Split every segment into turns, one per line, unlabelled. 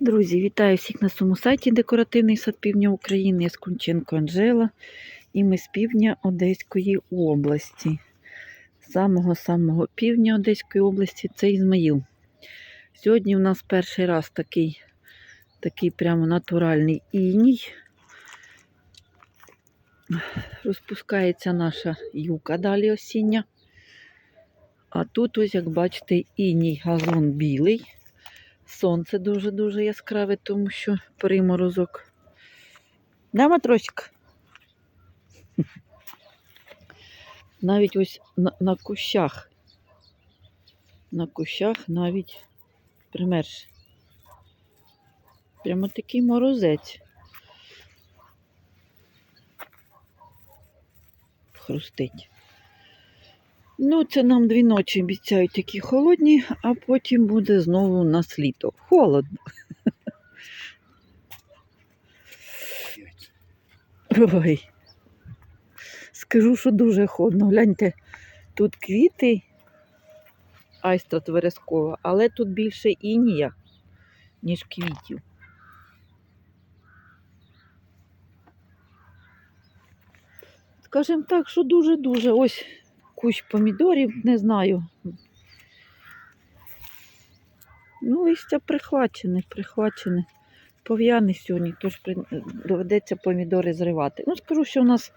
Друзі, вітаю всіх на своєму сайті Декоративний сад Півдня України. Я Скунченко Анжела. І ми з півдня Одеської області. З Самого-самого півдня Одеської області це Ізмаїл. Сьогодні у нас перший раз такий, такий прямо натуральний іній. Розпускається наша юка далі осіння. А тут ось, як бачите, іній газон білий. Сонце дуже-дуже яскраве, тому що приморозок. Да, матросик? Навіть ось на, на кущах. На кущах навіть примерз. Прямо такий морозець. Хрустить. Ну, це нам дві ночі обіцяють такі холодні, а потім буде знову у нас літо. Холодно. Ой. Скажу, що дуже холодно. Гляньте, тут квіти айстра тверескова, але тут більше інія, ніж квітів. Скажімо так, що дуже-дуже ось кущ помідорів, не знаю. Ну, листя прихвачене, прихвачене. Пов'яне сьогодні, тож доведеться помідори зривати. Ну, скажу, що у нас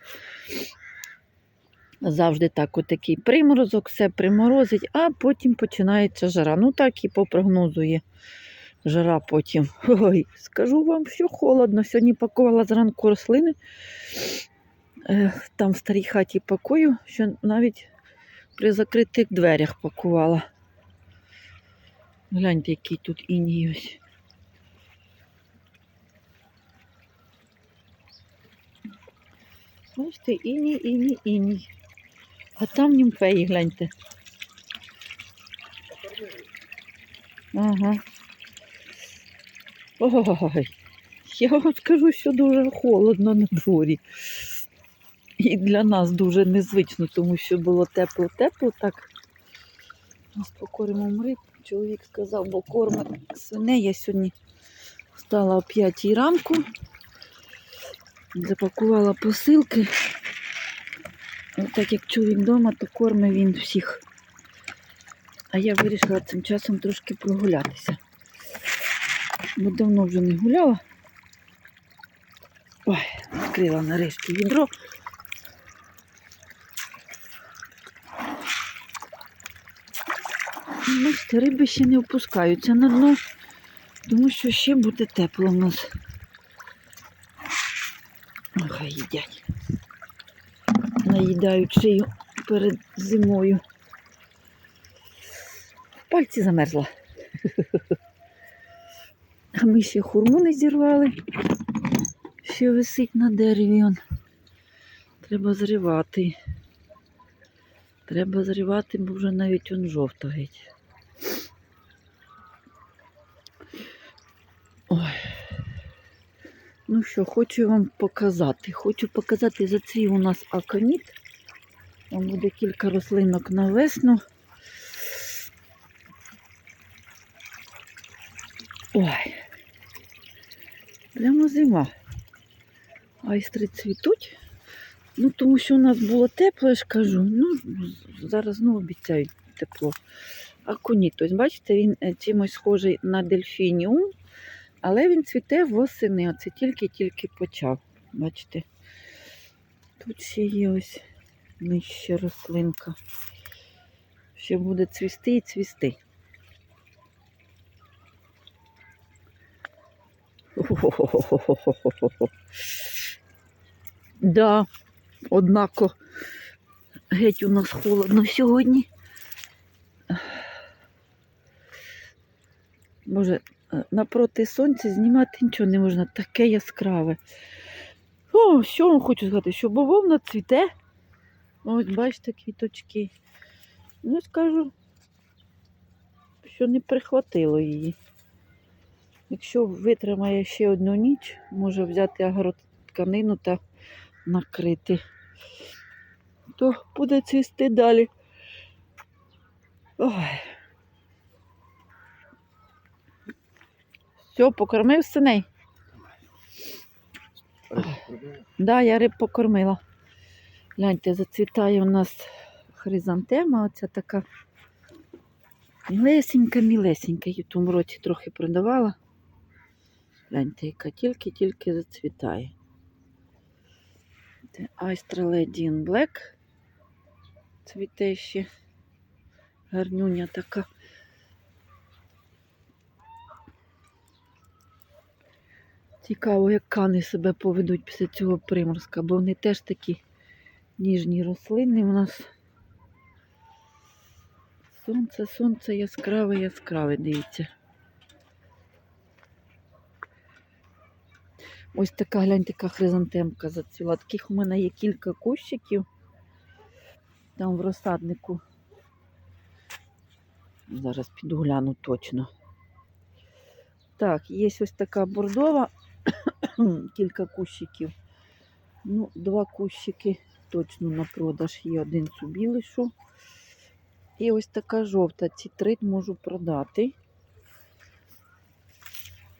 завжди так отакий приморозок, все приморозить, а потім починається жара. Ну, так і по прогнозу є жара потім. Ой, скажу вам, що холодно. Сьогодні пакувала зранку рослини. Е, Там в старій хаті пакую, що навіть при закритих дверях пакувала. Гляньте, який тут іній ось. Бачите, іній, іній, іній. А там німфеї, гляньте. Ага. Ой, я вам скажу, що дуже холодно на дворі. І для нас дуже незвично, тому що було тепло-тепло, так. Нас покормимо риб. Чоловік сказав, бо корми свиней. Я сьогодні встала о 5 ранку, запакувала посилки. Так як чоловік вдома, то кормить він всіх. А я вирішила цим часом трошки прогулятися. Бо давно вже не гуляла. Ой, відкрила нарешті відро. Бачите, риби ще не опускаються на дно, тому що ще буде тепло у нас. Хай їдять. Наїдають шию перед зимою. В пальці замерзла. А ми ще хурму не зірвали. Ще висить на дереві. Он. Треба зривати. Треба зривати, бо вже навіть он жовто геть. Ну що, хочу вам показати. Хочу показати, зацвів у нас аконіт. Там буде кілька рослинок на весну. Ой. Прямо зима. Айстри цвітуть. Ну, тому що у нас було тепло, я ж кажу. Ну, зараз знову обіцяють тепло. Аконіт, ось бачите, він е, чимось схожий на дельфініум, але він цвіте восени. Оце тільки-тільки почав. Бачите? Тут ще є ось нижче рослинка. Ще буде цвісти і цвісти. Да, однако геть у нас холодно сьогодні. Боже, напроти сонця знімати нічого не можна, таке яскраве. О, що вам хочу сказати, що бавовна цвіте. Ось бачите квіточки. Ну, скажу, що не прихватило її. Якщо витримає ще одну ніч, може взяти агротканину та накрити, то буде цвісти далі. Ой. Все, покормив синей. Да, я риб покормила. Гляньте, зацвітає у нас хризантема, оця така мілесенька, мілесенька. Її в тому році трохи продавала. Гляньте, яка тільки-тільки зацвітає. Це Lady in Black. Цвіте ще. Гарнюня така. Цікаво, як кани себе поведуть після цього приморозка, бо вони теж такі ніжні рослини у нас. Сонце, сонце яскраве, яскраве, дивіться. Ось така, гляньте, така хризантемка зацвіла. Таких у мене є кілька кущиків. Там в розсаднику. Зараз піду гляну точно. Так, є ось така бордова, кілька кущиків. Ну, два кущики точно на продаж. Є один собі лишу. І ось така жовта. Ці три можу продати.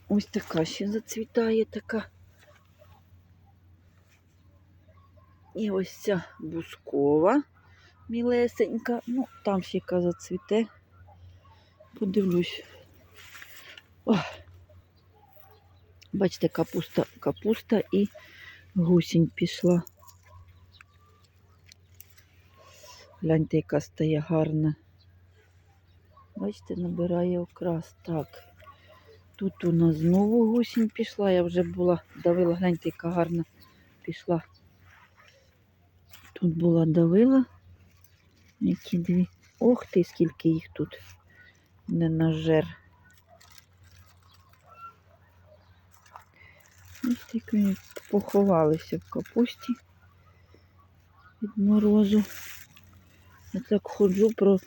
Ось така ще зацвітає така. І ось ця бускова мілесенька. Ну, там ще яка зацвіте. Подивлюсь. Ох. Бачите, капуста, капуста і гусінь пішла. Гляньте, яка стає гарна. Бачите, набирає окрас. Так. Тут у нас знову гусінь пішла. Я вже була давила, гляньте, яка гарна пішла. Тут була давила. Які дві. Ох ти, скільки їх тут не нажер. Ось такі вони поховалися в капусті від морозу. Я так ходжу про.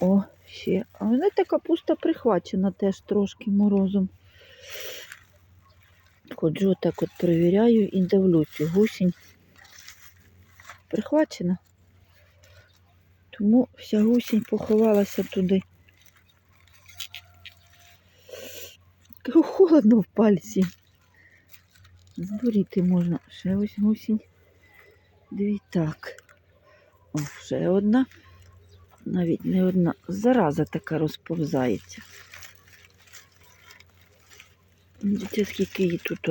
О, ще. А вона та капуста прихвачена теж трошки морозом. Ходжу так от перевіряю і дивлюся, гусінь прихвачена. Тому вся гусінь поховалася туди. Кажу, Холодно в пальці. Зборіти можна. Ще ось гусінь. Дві так. О, ще одна. Навіть не одна. Зараза така розповзається. Дивіться, скільки її тут.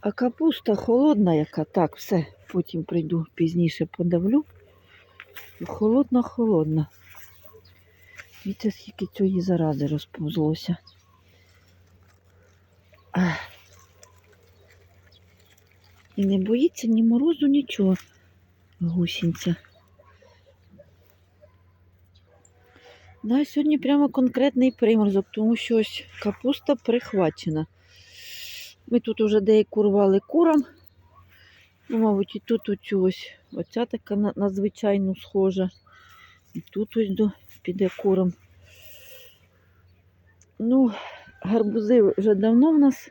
А капуста холодна яка. Так, все. Потім прийду пізніше подавлю. Холодна, холодна. Дивіться, скільки цієї зарази розповзлося. І не боїться ні морозу, нічого. Гусінця. Да, сьогодні прямо конкретний приморозок, тому що ось капуста прихвачена. Ми тут вже деяку рвали курам. Ну, мабуть, і тут оцю ось оця така надзвичайно схожа. І тут ось до, піде курам. Ну, гарбузи вже давно в нас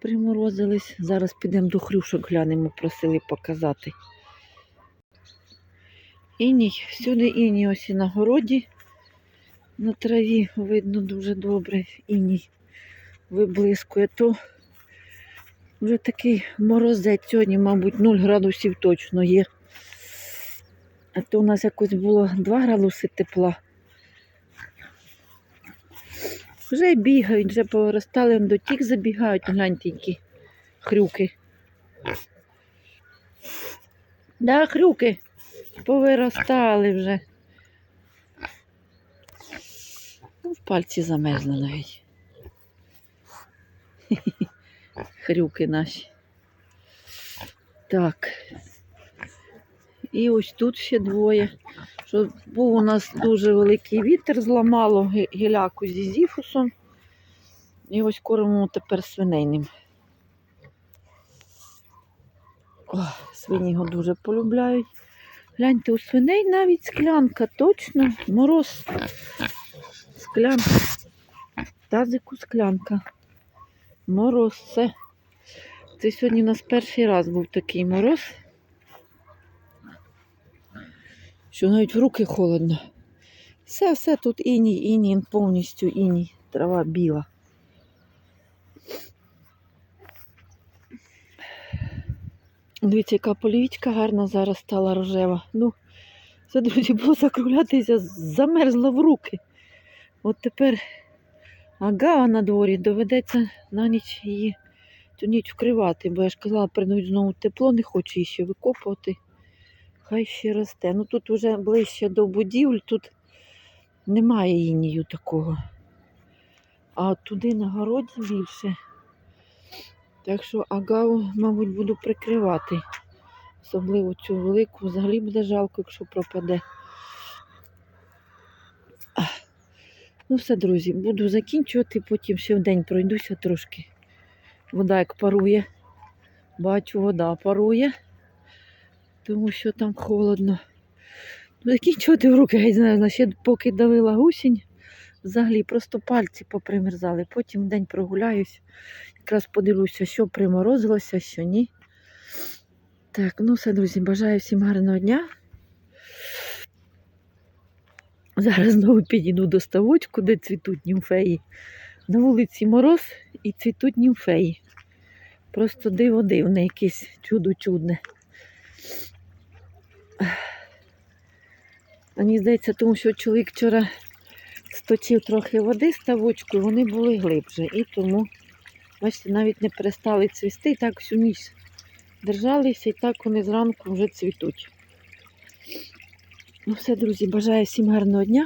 приморозились. Зараз підемо до хрюшок глянемо, просили показати. Іній, всюди іній ось і на городі. На траві видно дуже добре. Іній виблискує. То вже такий морозець сьогодні, мабуть, 0 градусів точно є. А то у нас якось було 2 градуси тепла. Вже бігають, вже повиростали, до тік забігають, гляньте, які хрюки. Да, хрюки повиростали вже. Ну, в пальці замерзли навіть. Хрюки наші. Так. І ось тут ще двоє. Що був у нас дуже великий вітер, зламало гіляку зі зіфусом. І ось кормимо тепер свинейним. О, свині його дуже полюбляють. Гляньте, у свиней навіть склянка, точно, мороз. Склянка. Тазику склянка. Мороз це. Сьогодні у нас перший раз був такий мороз. Що навіть в руки холодно. Все, все тут іній, іній, повністю іній. Трава біла. Дивіться, яка полівічка гарна зараз стала рожева. Ну, це, друзі, було закруглятися, замерзла в руки. От тепер агава на дворі доведеться на ніч її цю ніч вкривати, бо я ж казала, прийдуть знову тепло, не хочу її ще викопувати. Хай ще росте. Ну тут вже ближче до будівель, тут немає інію такого. А туди на городі більше. Так що агаву, мабуть, буду прикривати. Особливо цю велику. Взагалі буде жалко, якщо пропаде. Ну все, друзі, буду закінчувати, потім ще в день пройдуся трошки. Вода як парує. Бачу, вода парує, тому що там холодно. Ну, Закінчувати в руки, геть знаю, ще поки давила гусінь, взагалі просто пальці попримерзали. Потім день прогуляюсь, якраз подивлюся, що приморозилося, що ні. Так, ну все, друзі, бажаю всім гарного дня. Зараз знову підійду до ставочку, де цвітуть німфеї. На вулиці мороз і цвітуть німфеї. Просто диво дивне, якесь чудо чудне. Мені здається, тому що чоловік вчора сточив трохи води з ставочку, вони були глибше. І тому, бачите, навіть не перестали цвісти, так всю ніч держалися, і так вони зранку вже цвітуть. Ну все, друзі, бажаю всім гарного дня.